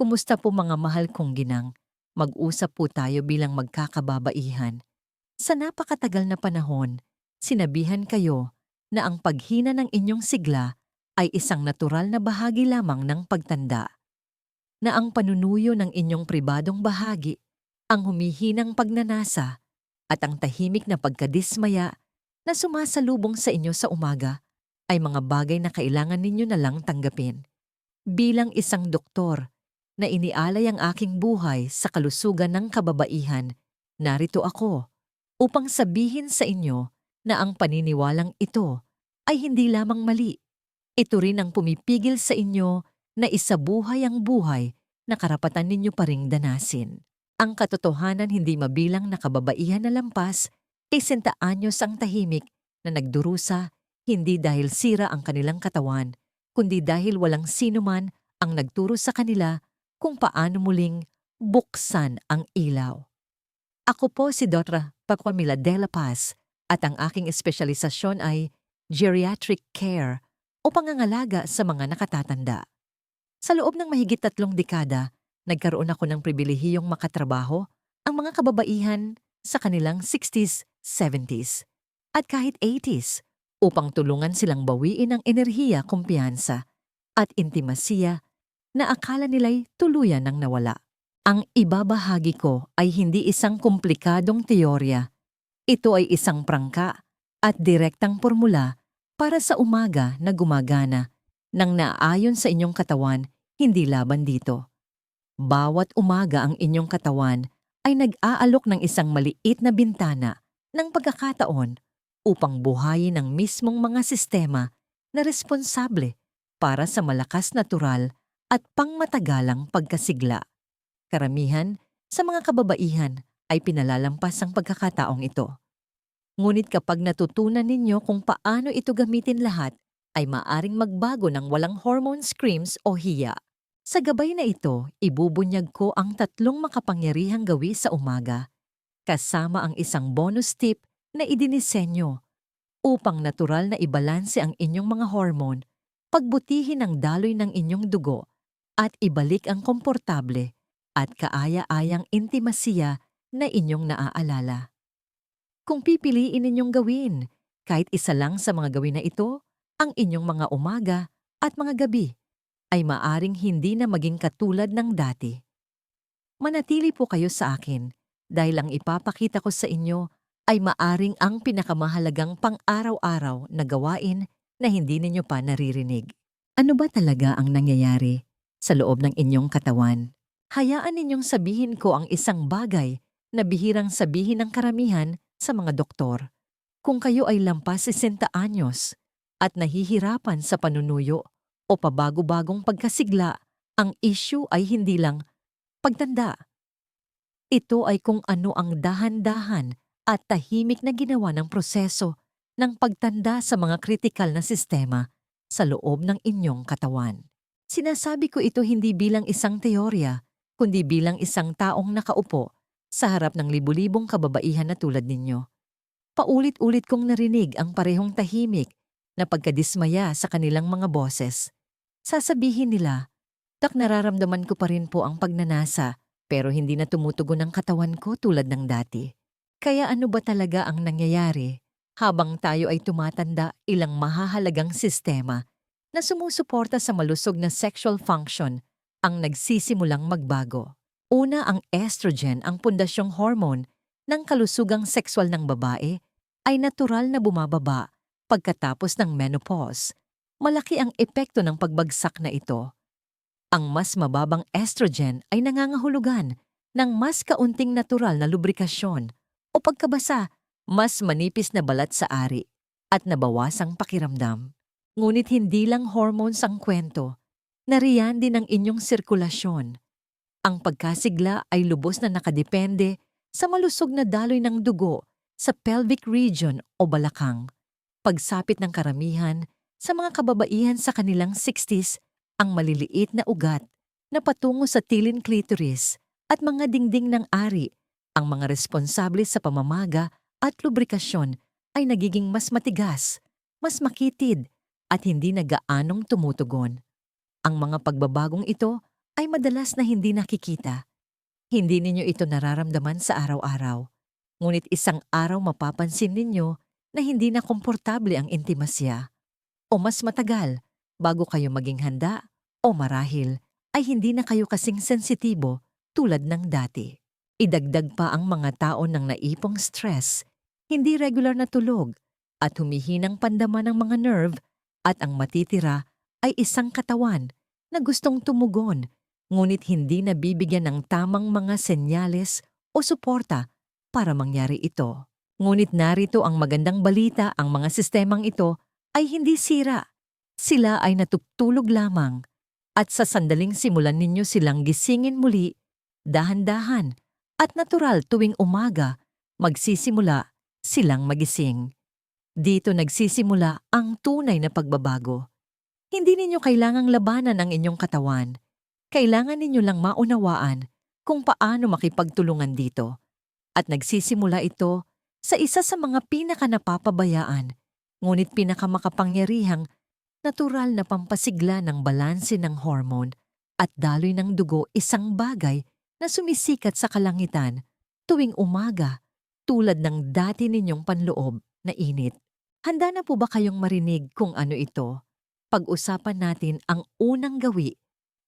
Kumusta po mga mahal kong ginang? Mag-usap po tayo bilang magkakababaihan. Sa napakatagal na panahon, sinabihan kayo na ang paghina ng inyong sigla ay isang natural na bahagi lamang ng pagtanda. Na ang panunuyo ng inyong pribadong bahagi, ang humihinang pagnanasa, at ang tahimik na pagkadismaya na sumasalubong sa inyo sa umaga ay mga bagay na kailangan ninyo na lang tanggapin. Bilang isang doktor na inialay ang aking buhay sa kalusugan ng kababaihan, narito ako upang sabihin sa inyo na ang paniniwalang ito ay hindi lamang mali. Ito rin ang pumipigil sa inyo na isabuhay ang buhay na karapatan ninyo pa ring danasin. Ang katotohanan hindi mabilang na kababaihan na lampas, isinta anyos ang tahimik na nagdurusa hindi dahil sira ang kanilang katawan, kundi dahil walang sino man ang nagturo sa kanila kung paano muling buksan ang ilaw. Ako po si Dr. Pacquamila de la Paz at ang aking espesyalisasyon ay geriatric care o pangangalaga sa mga nakatatanda. Sa loob ng mahigit tatlong dekada, nagkaroon ako ng pribilehiyong makatrabaho ang mga kababaihan sa kanilang 60s, 70s, at kahit 80s upang tulungan silang bawiin ang enerhiya, kumpiyansa, at intimasiya na akala nila'y tuluyan ng nawala. Ang ibabahagi ko ay hindi isang komplikadong teorya. Ito ay isang prangka at direktang formula para sa umaga na gumagana nang naayon sa inyong katawan, hindi laban dito. Bawat umaga ang inyong katawan ay nag-aalok ng isang maliit na bintana ng pagkakataon upang buhayin ang mismong mga sistema na responsable para sa malakas natural at pangmatagalang pagkasigla. Karamihan sa mga kababaihan ay pinalalampas ang pagkakataong ito. Ngunit kapag natutunan ninyo kung paano ito gamitin lahat, ay maaring magbago ng walang hormone screams o hiya. Sa gabay na ito, ibubunyag ko ang tatlong makapangyarihang gawi sa umaga, kasama ang isang bonus tip na idinisenyo upang natural na ibalanse ang inyong mga hormone, pagbutihin ang daloy ng inyong dugo, at ibalik ang komportable at kaaya-ayang intimasiya na inyong naaalala. Kung pipiliin ninyong gawin, kahit isa lang sa mga gawin na ito, ang inyong mga umaga at mga gabi ay maaring hindi na maging katulad ng dati. Manatili po kayo sa akin dahil ang ipapakita ko sa inyo ay maaring ang pinakamahalagang pang-araw-araw na gawain na hindi ninyo pa naririnig. Ano ba talaga ang nangyayari sa loob ng inyong katawan? Hayaan ninyong sabihin ko ang isang bagay na bihirang sabihin ng karamihan sa mga doktor. Kung kayo ay lampas 60 anyos at nahihirapan sa panunuyo o pabago-bagong pagkasigla, ang issue ay hindi lang pagtanda. Ito ay kung ano ang dahan-dahan at tahimik na ginawa ng proseso ng pagtanda sa mga kritikal na sistema sa loob ng inyong katawan. Sinasabi ko ito hindi bilang isang teorya, kundi bilang isang taong nakaupo sa harap ng libu-libong kababaihan na tulad ninyo. Paulit-ulit kong narinig ang parehong tahimik na pagkadismaya sa kanilang mga boses. Sasabihin nila, Tak nararamdaman ko pa rin po ang pagnanasa pero hindi na tumutugon ang katawan ko tulad ng dati. Kaya ano ba talaga ang nangyayari habang tayo ay tumatanda ilang mahahalagang sistema na sumusuporta sa malusog na sexual function ang nagsisimulang magbago. Una ang estrogen ang pundasyong hormone ng kalusugang sexual ng babae ay natural na bumababa pagkatapos ng menopause malaki ang epekto ng pagbagsak na ito. Ang mas mababang estrogen ay nangangahulugan ng mas kaunting natural na lubrikasyon o pagkabasa, mas manipis na balat sa ari at nabawasang pakiramdam. Ngunit hindi lang hormones ang kwento, nariyan din ang inyong sirkulasyon. Ang pagkasigla ay lubos na nakadepende sa malusog na daloy ng dugo sa pelvic region o balakang. Pagsapit ng karamihan sa mga kababaihan sa kanilang 60s ang maliliit na ugat na patungo sa tilin clitoris at mga dingding ng ari, ang mga responsable sa pamamaga at lubrikasyon ay nagiging mas matigas, mas makitid, at hindi na gaanong tumutugon. Ang mga pagbabagong ito ay madalas na hindi nakikita. Hindi ninyo ito nararamdaman sa araw-araw. Ngunit isang araw mapapansin ninyo na hindi na komportable ang intimasya. O mas matagal bago kayo maging handa o marahil ay hindi na kayo kasing sensitibo tulad ng dati. Idagdag pa ang mga tao ng naipong stress, hindi regular na tulog, at humihinang pandama ng mga nerve at ang matitira ay isang katawan na gustong tumugon ngunit hindi nabibigyan ng tamang mga senyales o suporta para mangyari ito. Ngunit narito ang magandang balita ang mga sistemang ito ay hindi sira. Sila ay natutulog lamang at sa sandaling simulan ninyo silang gisingin muli, dahan-dahan at natural tuwing umaga, magsisimula silang magising. Dito nagsisimula ang tunay na pagbabago. Hindi ninyo kailangang labanan ang inyong katawan. Kailangan ninyo lang maunawaan kung paano makipagtulungan dito. At nagsisimula ito sa isa sa mga pinaka napapabayaan, ngunit pinakamakapangyarihang natural na pampasigla ng balanse ng hormone at daloy ng dugo isang bagay na sumisikat sa kalangitan tuwing umaga tulad ng dati ninyong panloob na init. Handa na po ba kayong marinig kung ano ito? Pag-usapan natin ang unang gawi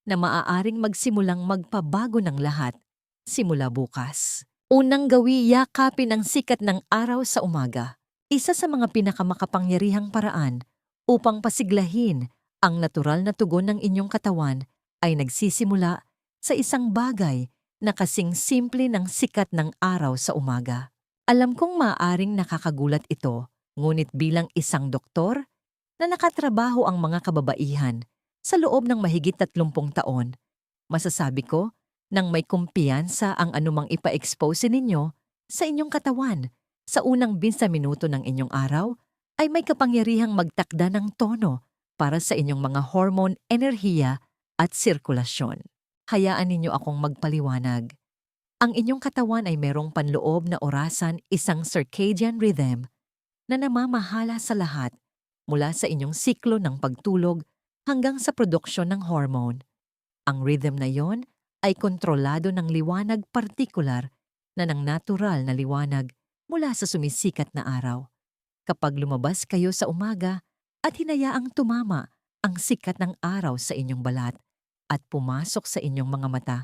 na maaaring magsimulang magpabago ng lahat simula bukas. Unang gawi yakapin ang sikat ng araw sa umaga. Isa sa mga pinakamakapangyarihang paraan upang pasiglahin ang natural na tugon ng inyong katawan ay nagsisimula sa isang bagay na kasing simple ng sikat ng araw sa umaga. Alam kong maaaring nakakagulat ito, ngunit bilang isang doktor na nakatrabaho ang mga kababaihan sa loob ng mahigit 30 taon, masasabi ko nang may kumpiyansa ang anumang ipa-expose ninyo sa inyong katawan sa unang binsa minuto ng inyong araw ay may kapangyarihang magtakda ng tono para sa inyong mga hormone, enerhiya at sirkulasyon. Hayaan ninyo akong magpaliwanag. Ang inyong katawan ay merong panloob na orasan isang circadian rhythm na namamahala sa lahat mula sa inyong siklo ng pagtulog hanggang sa produksyon ng hormone. Ang rhythm na yon ay kontrolado ng liwanag partikular na ng natural na liwanag mula sa sumisikat na araw. Kapag lumabas kayo sa umaga at hinayaang tumama ang sikat ng araw sa inyong balat at pumasok sa inyong mga mata,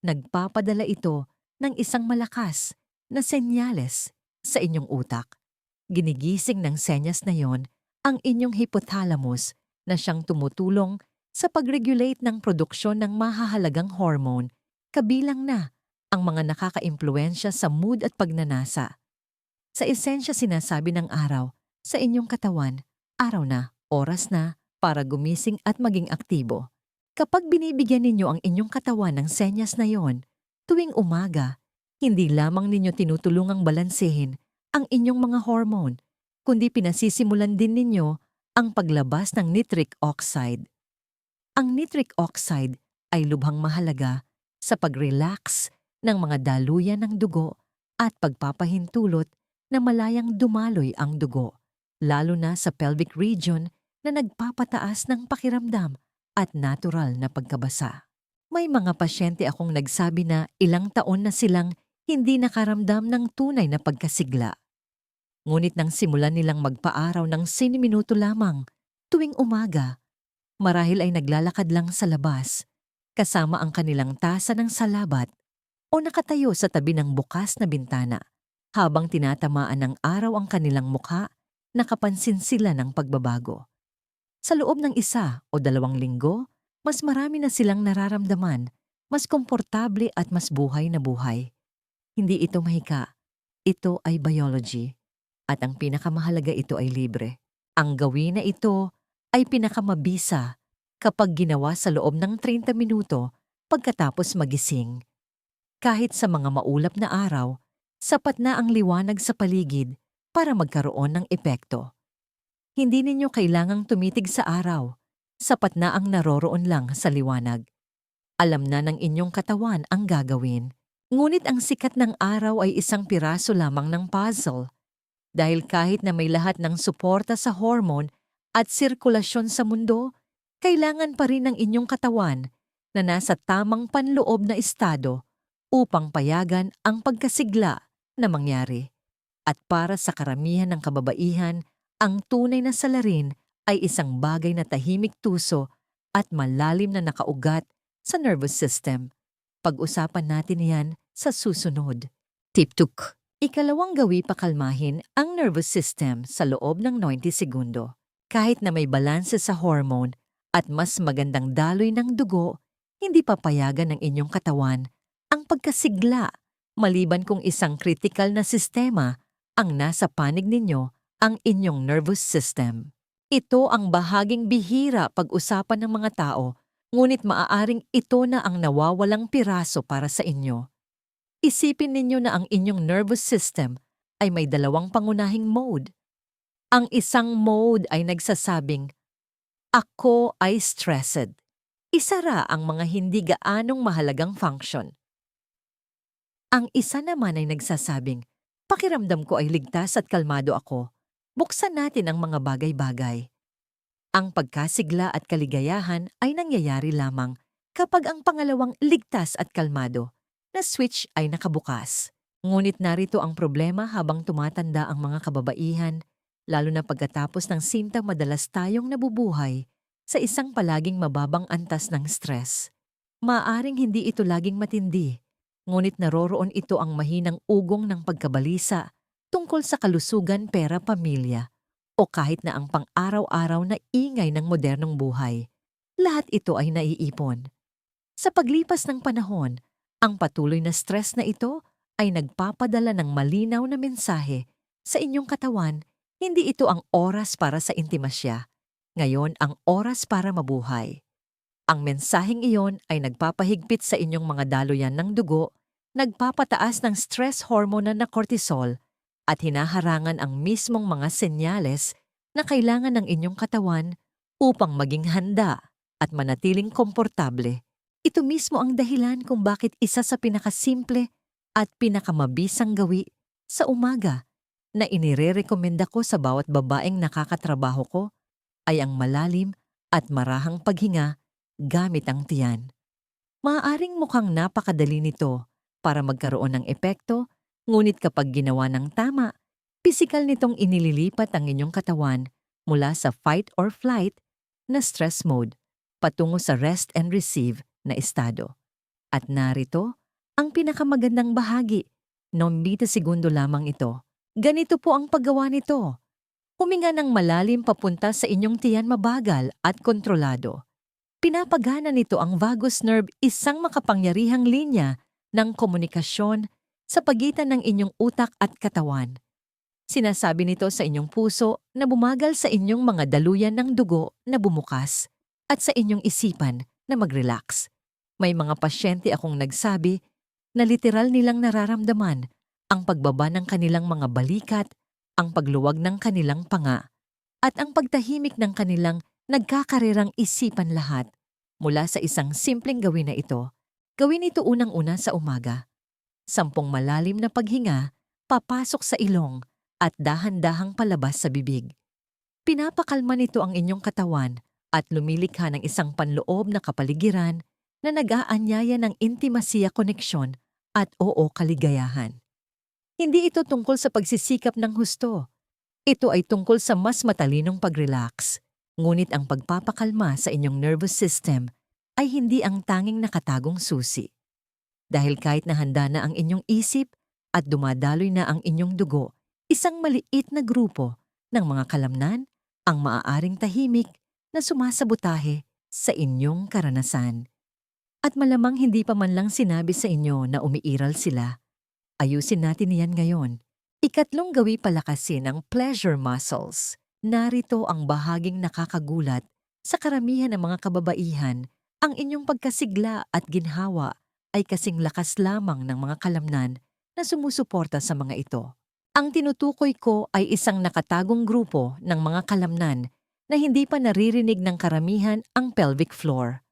nagpapadala ito ng isang malakas na senyales sa inyong utak. Ginigising ng senyas na yon ang inyong hypothalamus na siyang tumutulong sa pag-regulate ng produksyon ng mahahalagang hormone, kabilang na ang mga nakakaimpluensya sa mood at pagnanasa. Sa esensya sinasabi ng araw, sa inyong katawan, araw na, oras na, para gumising at maging aktibo. Kapag binibigyan ninyo ang inyong katawan ng senyas na yon, tuwing umaga, hindi lamang ninyo tinutulungang balansehin ang inyong mga hormone, kundi pinasisimulan din ninyo ang paglabas ng nitric oxide. Ang nitric oxide ay lubhang mahalaga sa pag-relax ng mga daluyan ng dugo at pagpapahintulot na malayang dumaloy ang dugo, lalo na sa pelvic region na nagpapataas ng pakiramdam at natural na pagkabasa. May mga pasyente akong nagsabi na ilang taon na silang hindi nakaramdam ng tunay na pagkasigla. Ngunit nang simulan nilang magpaaraw ng minuto lamang tuwing umaga, marahil ay naglalakad lang sa labas, kasama ang kanilang tasa ng salabat o nakatayo sa tabi ng bukas na bintana. Habang tinatamaan ng araw ang kanilang mukha, nakapansin sila ng pagbabago. Sa loob ng isa o dalawang linggo, mas marami na silang nararamdaman, mas komportable at mas buhay na buhay. Hindi ito mahika. Ito ay biology at ang pinakamahalaga ito ay libre. Ang gawin na ito ay pinakamabisa kapag ginawa sa loob ng 30 minuto pagkatapos magising. Kahit sa mga maulap na araw, sapat na ang liwanag sa paligid para magkaroon ng epekto. Hindi ninyo kailangang tumitig sa araw, sapat na ang naroroon lang sa liwanag. Alam na ng inyong katawan ang gagawin. Ngunit ang sikat ng araw ay isang piraso lamang ng puzzle dahil kahit na may lahat ng suporta sa hormone at sirkulasyon sa mundo, kailangan pa rin ng inyong katawan na nasa tamang panloob na estado upang payagan ang pagkasigla na mangyari. At para sa karamihan ng kababaihan, ang tunay na salarin ay isang bagay na tahimik tuso at malalim na nakaugat sa nervous system. Pag-usapan natin yan sa susunod. Tip 2. Ikalawang gawi pakalmahin ang nervous system sa loob ng 90 segundo. Kahit na may balanse sa hormone at mas magandang daloy ng dugo, hindi papayagan ng inyong katawan ang pagkasigla maliban kung isang critical na sistema ang nasa panig ninyo ang inyong nervous system. Ito ang bahaging bihira pag-usapan ng mga tao, ngunit maaaring ito na ang nawawalang piraso para sa inyo. Isipin ninyo na ang inyong nervous system ay may dalawang pangunahing mode. Ang isang mode ay nagsasabing, Ako ay stressed. Isara ang mga hindi gaanong mahalagang function. Ang isa naman ay nagsasabing, Pakiramdam ko ay ligtas at kalmado ako. Buksan natin ang mga bagay-bagay. Ang pagkasigla at kaligayahan ay nangyayari lamang kapag ang pangalawang ligtas at kalmado na switch ay nakabukas. Ngunit narito ang problema habang tumatanda ang mga kababaihan, lalo na pagkatapos ng sinta madalas tayong nabubuhay sa isang palaging mababang antas ng stress. Maaring hindi ito laging matindi, ngunit naroroon ito ang mahinang ugong ng pagkabalisa tungkol sa kalusugan pera pamilya o kahit na ang pang-araw-araw na ingay ng modernong buhay. Lahat ito ay naiipon. Sa paglipas ng panahon, ang patuloy na stress na ito ay nagpapadala ng malinaw na mensahe sa inyong katawan, hindi ito ang oras para sa intimasya. Ngayon ang oras para mabuhay. Ang mensaheng iyon ay nagpapahigpit sa inyong mga daluyan ng dugo, nagpapataas ng stress hormone na cortisol, at hinaharangan ang mismong mga senyales na kailangan ng inyong katawan upang maging handa at manatiling komportable. Ito mismo ang dahilan kung bakit isa sa pinakasimple at pinakamabisang gawi sa umaga na inirerekomenda ko sa bawat babaeng nakakatrabaho ko ay ang malalim at marahang paghinga gamit ang tiyan. Maaaring mukhang napakadali nito para magkaroon ng epekto, ngunit kapag ginawa ng tama, pisikal nitong inililipat ang inyong katawan mula sa fight or flight na stress mode patungo sa rest and receive na estado. At narito ang pinakamagandang bahagi. Nombita segundo lamang ito. Ganito po ang paggawa nito. Huminga ng malalim papunta sa inyong tiyan mabagal at kontrolado. Pinapagana nito ang vagus nerve isang makapangyarihang linya ng komunikasyon sa pagitan ng inyong utak at katawan. Sinasabi nito sa inyong puso na bumagal sa inyong mga daluyan ng dugo na bumukas at sa inyong isipan na mag-relax. May mga pasyente akong nagsabi na literal nilang nararamdaman ang pagbaba ng kanilang mga balikat, ang pagluwag ng kanilang panga, at ang pagtahimik ng kanilang nagkakarirang isipan lahat mula sa isang simpleng gawin na ito. Gawin ito unang-una sa umaga. Sampung malalim na paghinga, papasok sa ilong at dahan-dahang palabas sa bibig. Pinapakalma nito ang inyong katawan at lumilikha ng isang panloob na kapaligiran na nag-aanyaya ng intimasiya koneksyon at oo kaligayahan. Hindi ito tungkol sa pagsisikap ng husto. Ito ay tungkol sa mas matalinong pag-relax. Ngunit ang pagpapakalma sa inyong nervous system ay hindi ang tanging nakatagong susi. Dahil kahit na handa na ang inyong isip at dumadaloy na ang inyong dugo, isang maliit na grupo ng mga kalamnan ang maaaring tahimik na sumasabotahe sa inyong karanasan. At malamang hindi pa man lang sinabi sa inyo na umiiral sila. Ayusin natin yan ngayon. Ikatlong gawi palakasin ang pleasure muscles. Narito ang bahaging nakakagulat sa karamihan ng mga kababaihan. Ang inyong pagkasigla at ginhawa ay kasing lakas lamang ng mga kalamnan na sumusuporta sa mga ito. Ang tinutukoy ko ay isang nakatagong grupo ng mga kalamnan na hindi pa naririnig ng karamihan ang pelvic floor.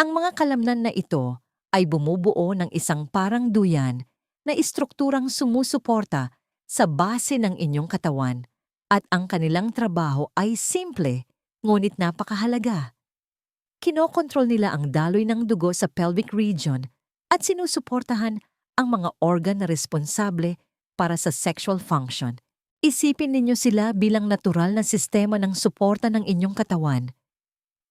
Ang mga kalamnan na ito ay bumubuo ng isang parang duyan na istrukturang sumusuporta sa base ng inyong katawan at ang kanilang trabaho ay simple ngunit napakahalaga. kinokontrol nila ang daloy ng dugo sa pelvic region at sinusuportahan ang mga organ na responsable para sa sexual function. Isipin ninyo sila bilang natural na sistema ng suporta ng inyong katawan.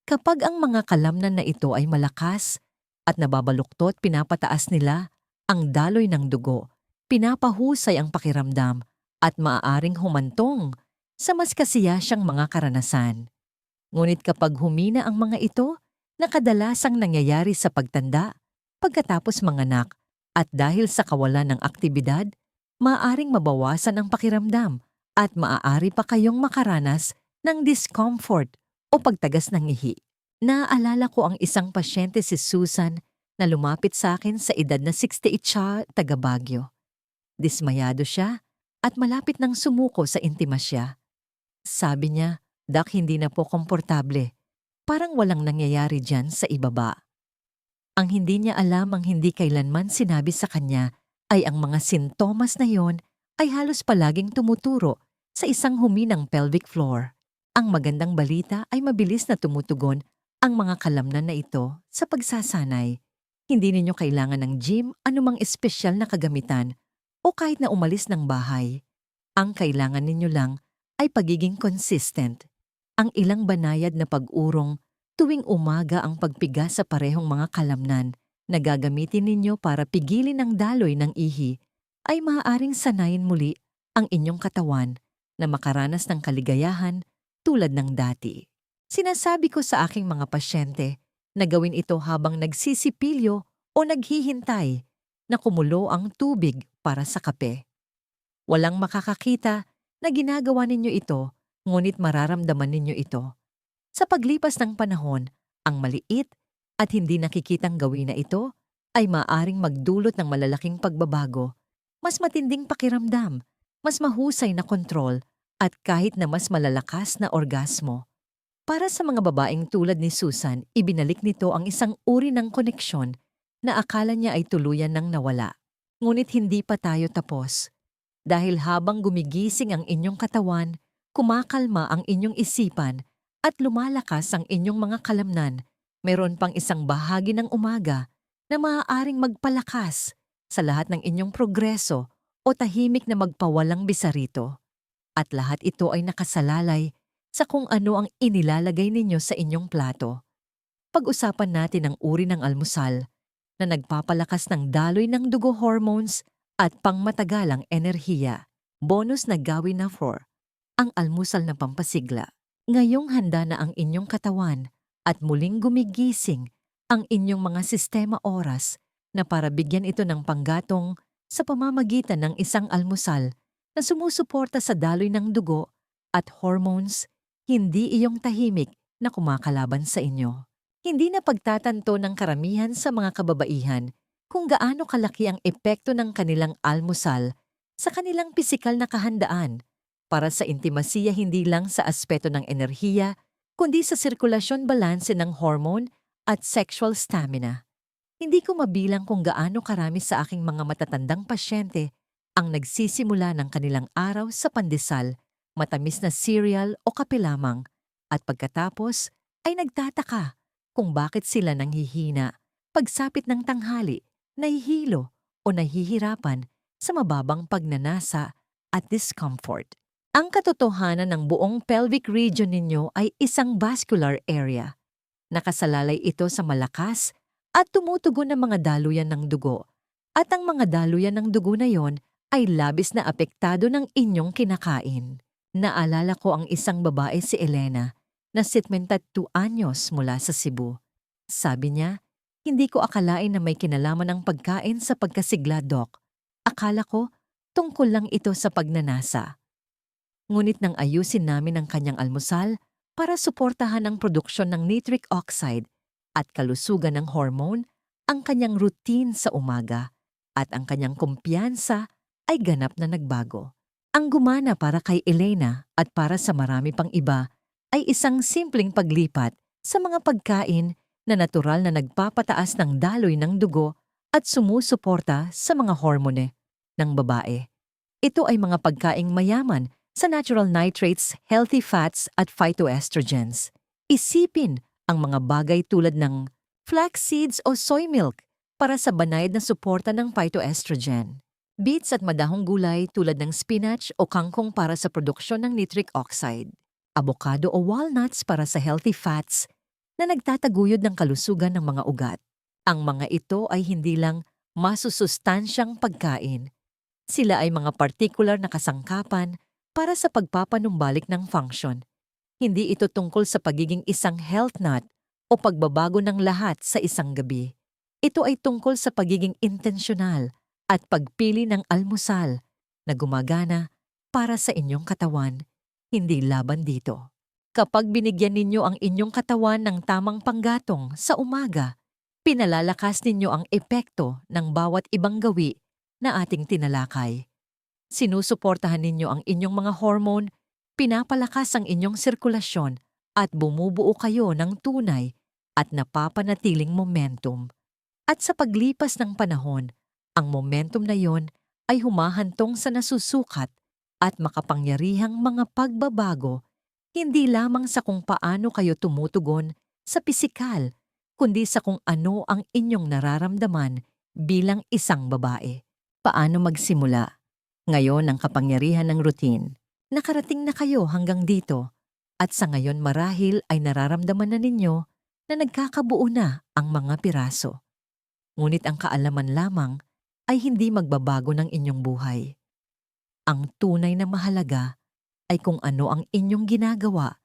Kapag ang mga kalamnan na ito ay malakas at nababaluktot pinapataas nila ang daloy ng dugo, pinapahusay ang pakiramdam at maaaring humantong sa mas kasiyasyang mga karanasan. Ngunit kapag humina ang mga ito, na kadalasang nangyayari sa pagtanda, pagkatapos manganak, at dahil sa kawalan ng aktibidad, maaaring mabawasan ang pakiramdam at maaari pa kayong makaranas ng discomfort o pagtagas ng ihi. Naaalala ko ang isang pasyente si Susan na lumapit sa akin sa edad na 68 siya, taga Baguio. Dismayado siya at malapit nang sumuko sa intimasya. Sabi niya, Dak hindi na po komportable. Parang walang nangyayari dyan sa ibaba. Ang hindi niya alam ang hindi kailanman sinabi sa kanya ay ang mga sintomas na yon ay halos palaging tumuturo sa isang huminang pelvic floor. Ang magandang balita ay mabilis na tumutugon ang mga kalamnan na ito sa pagsasanay. Hindi ninyo kailangan ng gym, anumang espesyal na kagamitan, o kahit na umalis ng bahay. Ang kailangan ninyo lang ay pagiging consistent. Ang ilang banayad na pag-urong tuwing umaga ang pagpiga sa parehong mga kalamnan na gagamitin ninyo para pigilin ang daloy ng ihi ay maaaring sanayin muli ang inyong katawan na makaranas ng kaligayahan tulad ng dati. Sinasabi ko sa aking mga pasyente na gawin ito habang nagsisipilyo o naghihintay na kumulo ang tubig para sa kape. Walang makakakita na ginagawa ninyo ito, ngunit mararamdaman ninyo ito. Sa paglipas ng panahon, ang maliit at hindi nakikitang gawin na ito ay maaring magdulot ng malalaking pagbabago, mas matinding pakiramdam, mas mahusay na kontrol, at kahit na mas malalakas na orgasmo. Para sa mga babaeng tulad ni Susan, ibinalik nito ang isang uri ng koneksyon na akala niya ay tuluyan ng nawala. Ngunit hindi pa tayo tapos. Dahil habang gumigising ang inyong katawan, kumakalma ang inyong isipan, at lumalakas ang inyong mga kalamnan, meron pang isang bahagi ng umaga na maaaring magpalakas sa lahat ng inyong progreso o tahimik na magpawalang bisarito. At lahat ito ay nakasalalay sa kung ano ang inilalagay ninyo sa inyong plato. Pag-usapan natin ang uri ng almusal na nagpapalakas ng daloy ng dugo hormones at pangmatagalang enerhiya. Bonus na gawin na for ang almusal na pampasigla. Ngayong handa na ang inyong katawan at muling gumigising ang inyong mga sistema oras na para bigyan ito ng panggatong sa pamamagitan ng isang almusal na sumusuporta sa daloy ng dugo at hormones, hindi iyong tahimik na kumakalaban sa inyo. Hindi na pagtatanto ng karamihan sa mga kababaihan kung gaano kalaki ang epekto ng kanilang almusal sa kanilang pisikal na kahandaan para sa intimasiya hindi lang sa aspeto ng enerhiya, kundi sa sirkulasyon balanse ng hormone at sexual stamina. Hindi ko mabilang kung gaano karami sa aking mga matatandang pasyente ang nagsisimula ng kanilang araw sa pandesal, matamis na cereal o kape lamang, at pagkatapos ay nagtataka kung bakit sila nanghihina pagsapit ng tanghali nahihilo o nahihirapan sa mababang pagnanasa at discomfort. Ang katotohanan ng buong pelvic region ninyo ay isang vascular area. Nakasalalay ito sa malakas at tumutugon ng mga daluyan ng dugo. At ang mga daluyan ng dugo na yon ay labis na apektado ng inyong kinakain. Naalala ko ang isang babae si Elena na 72 anyos mula sa Cebu. Sabi niya, hindi ko akalain na may kinalaman ang pagkain sa pagkasigla, Doc. Akala ko, tungkol lang ito sa pagnanasa. Ngunit nang ayusin namin ang kanyang almusal para suportahan ang produksyon ng nitric oxide at kalusugan ng hormone, ang kanyang routine sa umaga at ang kanyang kumpiyansa ay ganap na nagbago. Ang gumana para kay Elena at para sa marami pang iba ay isang simpleng paglipat sa mga pagkain na natural na nagpapataas ng daloy ng dugo at sumusuporta sa mga hormone ng babae. Ito ay mga pagkaing mayaman sa natural nitrates, healthy fats at phytoestrogens. Isipin ang mga bagay tulad ng flax seeds o soy milk para sa banayad na suporta ng phytoestrogen. Beets at madahong gulay tulad ng spinach o kangkong para sa produksyon ng nitric oxide. Avocado o walnuts para sa healthy fats na nagtataguyod ng kalusugan ng mga ugat. Ang mga ito ay hindi lang masusustansyang pagkain. Sila ay mga partikular na kasangkapan para sa pagpapanumbalik ng function. Hindi ito tungkol sa pagiging isang health nut o pagbabago ng lahat sa isang gabi. Ito ay tungkol sa pagiging intensyonal at pagpili ng almusal na gumagana para sa inyong katawan, hindi laban dito. Kapag binigyan ninyo ang inyong katawan ng tamang panggatong sa umaga, pinalalakas ninyo ang epekto ng bawat ibang gawi na ating tinalakay. Sinusuportahan ninyo ang inyong mga hormone, pinapalakas ang inyong sirkulasyon at bumubuo kayo ng tunay at napapanatiling momentum. At sa paglipas ng panahon, ang momentum na yon ay humahantong sa nasusukat at makapangyarihang mga pagbabago hindi lamang sa kung paano kayo tumutugon sa pisikal kundi sa kung ano ang inyong nararamdaman bilang isang babae. Paano magsimula? Ngayon ang kapangyarihan ng routine. Nakarating na kayo hanggang dito at sa ngayon marahil ay nararamdaman na ninyo na nagkakabuo na ang mga piraso. Ngunit ang kaalaman lamang ay hindi magbabago ng inyong buhay. Ang tunay na mahalaga ay kung ano ang inyong ginagawa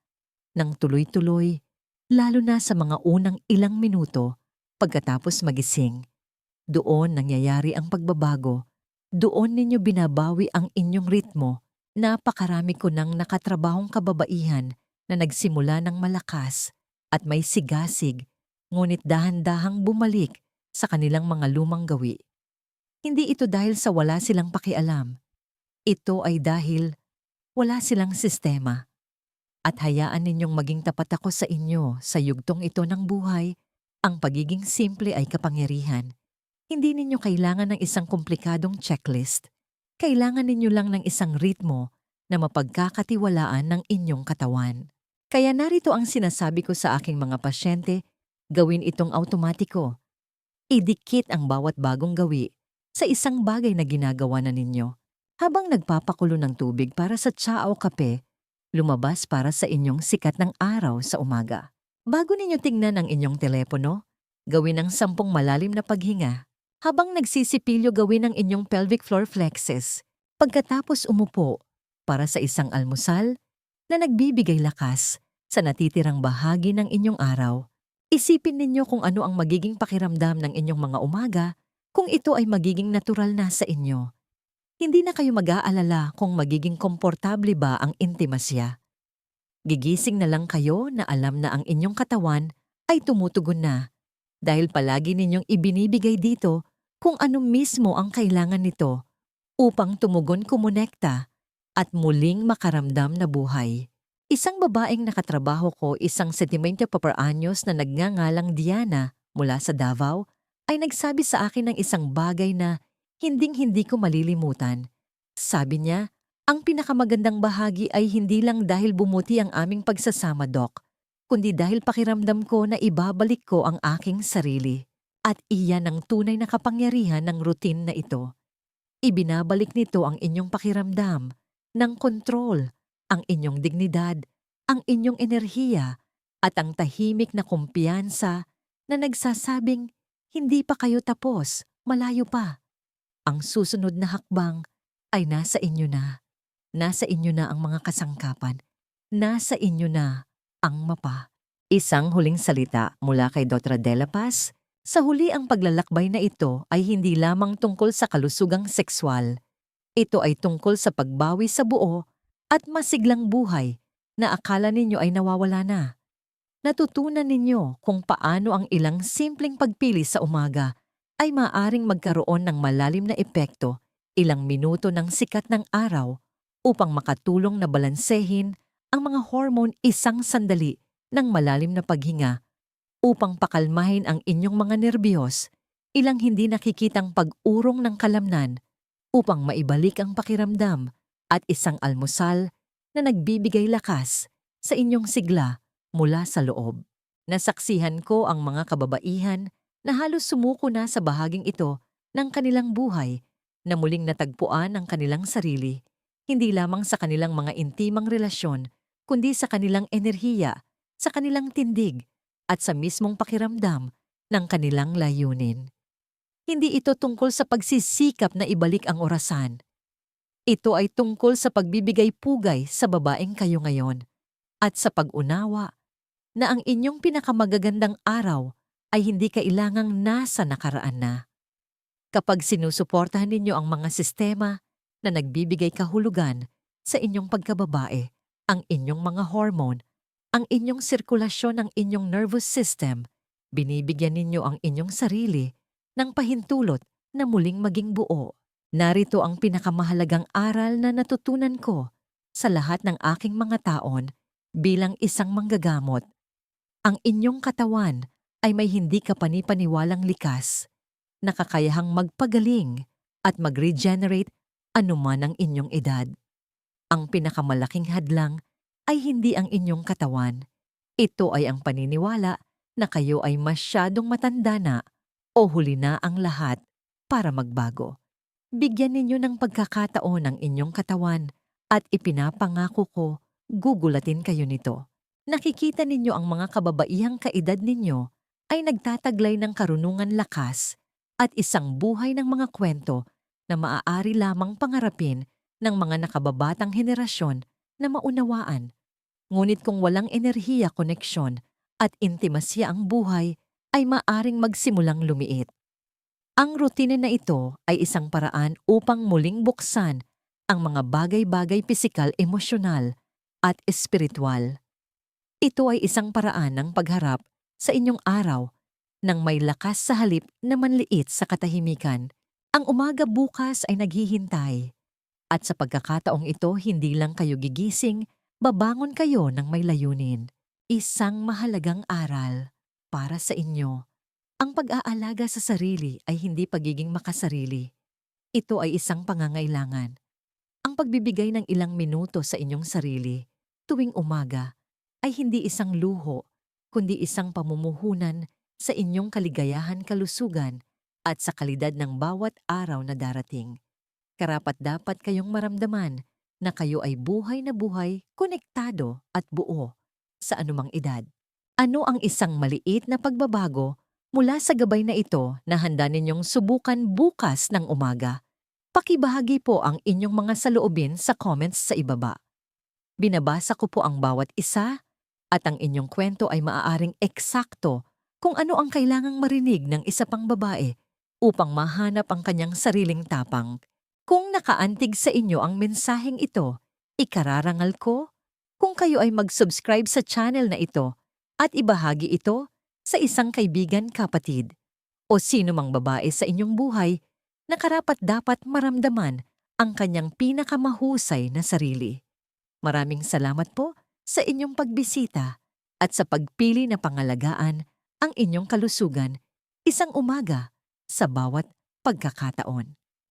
ng tuloy-tuloy lalo na sa mga unang ilang minuto pagkatapos magising. Doon nangyayari ang pagbabago. Doon ninyo binabawi ang inyong ritmo. Napakarami ko ng nakatrabahong kababaihan na nagsimula ng malakas at may sigasig, ngunit dahan-dahang bumalik sa kanilang mga lumang gawi. Hindi ito dahil sa wala silang pakialam. Ito ay dahil wala silang sistema at hayaan ninyong maging tapat ako sa inyo sa yugtong ito ng buhay, ang pagiging simple ay kapangyarihan. Hindi ninyo kailangan ng isang komplikadong checklist. Kailangan ninyo lang ng isang ritmo na mapagkakatiwalaan ng inyong katawan. Kaya narito ang sinasabi ko sa aking mga pasyente, gawin itong automatiko. Idikit ang bawat bagong gawi sa isang bagay na ginagawa na ninyo. Habang nagpapakulo ng tubig para sa tsa o kape, lumabas para sa inyong sikat ng araw sa umaga. Bago ninyo tingnan ang inyong telepono, gawin ang sampung malalim na paghinga. Habang nagsisipilyo gawin ang inyong pelvic floor flexes. Pagkatapos umupo, para sa isang almusal na nagbibigay lakas sa natitirang bahagi ng inyong araw. Isipin ninyo kung ano ang magiging pakiramdam ng inyong mga umaga kung ito ay magiging natural na sa inyo hindi na kayo mag-aalala kung magiging komportable ba ang intimasya. Gigising na lang kayo na alam na ang inyong katawan ay tumutugon na dahil palagi ninyong ibinibigay dito kung ano mismo ang kailangan nito upang tumugon kumonekta at muling makaramdam na buhay. Isang babaeng nakatrabaho ko isang sentimente paparanyos na nagngangalang Diana mula sa Davao ay nagsabi sa akin ng isang bagay na hinding-hindi ko malilimutan. Sabi niya, ang pinakamagandang bahagi ay hindi lang dahil bumuti ang aming pagsasama, Doc, kundi dahil pakiramdam ko na ibabalik ko ang aking sarili. At iyan ang tunay na kapangyarihan ng routine na ito. Ibinabalik nito ang inyong pakiramdam, ng kontrol, ang inyong dignidad, ang inyong enerhiya, at ang tahimik na kumpiyansa na nagsasabing, hindi pa kayo tapos, malayo pa. Ang susunod na hakbang ay nasa inyo na. Nasa inyo na ang mga kasangkapan. Nasa inyo na ang mapa. Isang huling salita mula kay Dr. Dela Paz. Sa huli ang paglalakbay na ito ay hindi lamang tungkol sa kalusugang sexual. Ito ay tungkol sa pagbawi sa buo at masiglang buhay na akala ninyo ay nawawala na. Natutunan ninyo kung paano ang ilang simpleng pagpili sa umaga ay maaring magkaroon ng malalim na epekto ilang minuto ng sikat ng araw upang makatulong na balansehin ang mga hormone isang sandali ng malalim na paghinga upang pakalmahin ang inyong mga nerbiyos, ilang hindi nakikitang pag-urong ng kalamnan upang maibalik ang pakiramdam at isang almusal na nagbibigay lakas sa inyong sigla mula sa loob. Nasaksihan ko ang mga kababaihan na halos sumuko na sa bahaging ito ng kanilang buhay na muling natagpuan ang kanilang sarili, hindi lamang sa kanilang mga intimang relasyon, kundi sa kanilang enerhiya, sa kanilang tindig, at sa mismong pakiramdam ng kanilang layunin. Hindi ito tungkol sa pagsisikap na ibalik ang orasan. Ito ay tungkol sa pagbibigay pugay sa babaeng kayo ngayon at sa pag-unawa na ang inyong pinakamagagandang araw ay hindi kailangang nasa nakaraan na. Kapag sinusuportahan ninyo ang mga sistema na nagbibigay kahulugan sa inyong pagkababae, ang inyong mga hormone, ang inyong sirkulasyon ng inyong nervous system, binibigyan ninyo ang inyong sarili ng pahintulot na muling maging buo. Narito ang pinakamahalagang aral na natutunan ko sa lahat ng aking mga taon bilang isang manggagamot. Ang inyong katawan ay may hindi kapanipaniwalang likas, nakakayahang magpagaling at mag-regenerate anuman ang inyong edad. Ang pinakamalaking hadlang ay hindi ang inyong katawan. Ito ay ang paniniwala na kayo ay masyadong matanda na o huli na ang lahat para magbago. Bigyan ninyo ng pagkakataon ang inyong katawan at ipinapangako ko gugulatin kayo nito. Nakikita ninyo ang mga kababaihang kaedad ninyo ay nagtataglay ng karunungan lakas at isang buhay ng mga kwento na maaari lamang pangarapin ng mga nakababatang henerasyon na maunawaan. Ngunit kung walang enerhiya koneksyon at intimasya ang buhay, ay maaring magsimulang lumiit. Ang rutine na ito ay isang paraan upang muling buksan ang mga bagay-bagay pisikal, emosyonal at espiritual. Ito ay isang paraan ng pagharap sa inyong araw nang may lakas sa halip na manliit sa katahimikan. Ang umaga bukas ay naghihintay. At sa pagkakataong ito, hindi lang kayo gigising, babangon kayo ng may layunin. Isang mahalagang aral para sa inyo. Ang pag-aalaga sa sarili ay hindi pagiging makasarili. Ito ay isang pangangailangan. Ang pagbibigay ng ilang minuto sa inyong sarili tuwing umaga ay hindi isang luho, kundi isang pamumuhunan sa inyong kaligayahan kalusugan at sa kalidad ng bawat araw na darating. Karapat dapat kayong maramdaman na kayo ay buhay na buhay, konektado at buo sa anumang edad. Ano ang isang maliit na pagbabago mula sa gabay na ito na handa ninyong subukan bukas ng umaga? Pakibahagi po ang inyong mga saloobin sa comments sa ibaba. Binabasa ko po ang bawat isa at ang inyong kwento ay maaaring eksakto kung ano ang kailangang marinig ng isa pang babae upang mahanap ang kanyang sariling tapang. Kung nakaantig sa inyo ang mensaheng ito, ikararangal ko kung kayo ay mag-subscribe sa channel na ito at ibahagi ito sa isang kaibigan kapatid o sino mang babae sa inyong buhay na karapat dapat maramdaman ang kanyang pinakamahusay na sarili. Maraming salamat po sa inyong pagbisita at sa pagpili na pangalagaan ang inyong kalusugan isang umaga sa bawat pagkakataon.